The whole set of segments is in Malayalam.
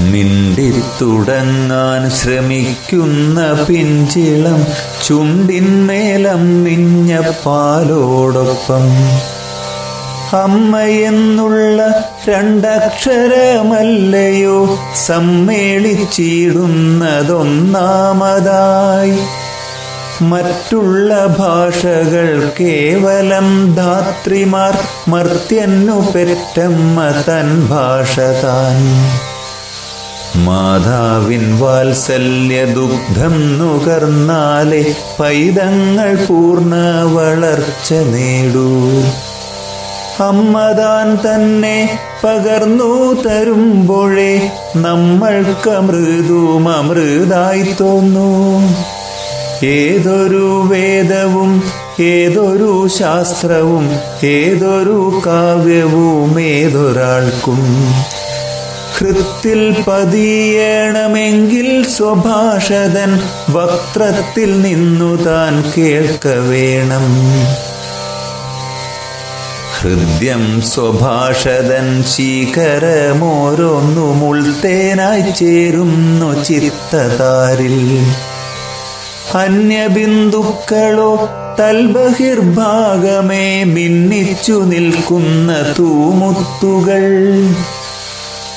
മിണ്ടിത്തുടങ്ങാൻ ശ്രമിക്കുന്ന പിഞ്ചിളം ചുണ്ടിന്മേലം മിഞ്ഞ പാലോടൊപ്പം. അമ്മയെന്നുള്ള രണ്ടക്ഷരമല്ലയോ സമ്മേളിച്ചിടുന്നതൊന്നാമതായി. മറ്റുള്ള ഭാഷകൾ കേവലം ധാത്രിമാർ മർത്യന്നു പെറ്റമ്മ തൻ ഭാഷ താൻ. മാതാവിൻ വാത്സല്യ ദുഗ്ധം നുകർന്നാലേ പൈതങ്ങൾ പൂർണ വളർച്ച നേടൂ. അമ്മതാൻ തന്നെ പകർന്നു തരുമ്പോഴേ നമ്മൾക്ക് അമൃതും അമൃതായി തോന്നൂ. ഏതൊരു വേദവും ഏതൊരു ശാസ്ത്രവും ഏതൊരു കാവ്യവും ഏതൊരാൾക്കും ഹൃത്തിൽ പതിയണമെങ്കിൽ സ്വഭാഷതൻ വക്രത്തിൽ നിന്നു താൻ കേൾക്ക വേണം. ഹൃദ്യം സ്വഭാഷതൻ ശീകരമോരോന്നും മുൾത്തേനായി ചേരുന്നു ചിത്തതാരിൽ. അന്യബിന്ദുക്കളോ തൽബഹിർഭാഗമേ മിന്നിച്ചു നിൽക്കുന്ന തൂമുത്തുകൾ.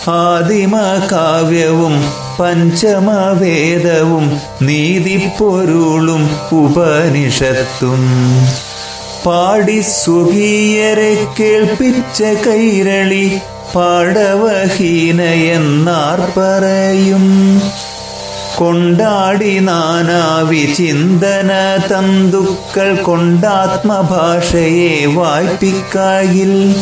ആദിമകാവ്യവും പഞ്ചമവേദവും നീതിപ്പൊരുളും ഉപനിഷത്തും. പാടി സ്വകീയരെ കേൾപ്പിച്ച കൈരളി പാടവഹീനയെന്നാർ പറയും കൊണ്ടാടി നാനാവിചിന്തന തന്തുക്കൾ കൊണ്ടാത്മഭാഷയെ വായ്പിക്കായിൽ.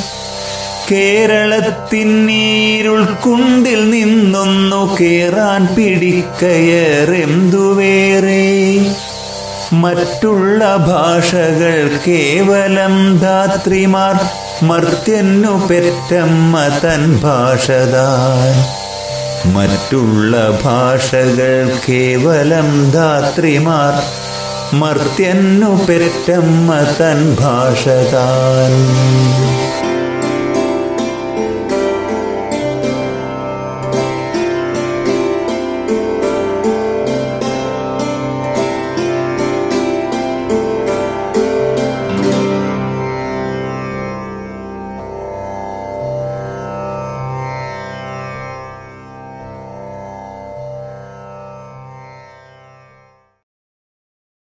കേരളത്തിന്നീരുൾക്കുണ്ടിൽ നിന്നൊന്നു കേറാൻ പിടിക്കയറെന്തുവേറെ? മറ്റുള്ള ഭാഷകൾ കേവലം ധാത്രിമാർ മർത്യന്നു പെറ്റമ്മ തൻ ഭാഷതാൻ. മറ്റുള്ള ഭാഷകൾ കേവലം ധാത്രിമാർ മർത്യന്നു പെറ്റമ്മ തൻ ഭാഷതാൻ.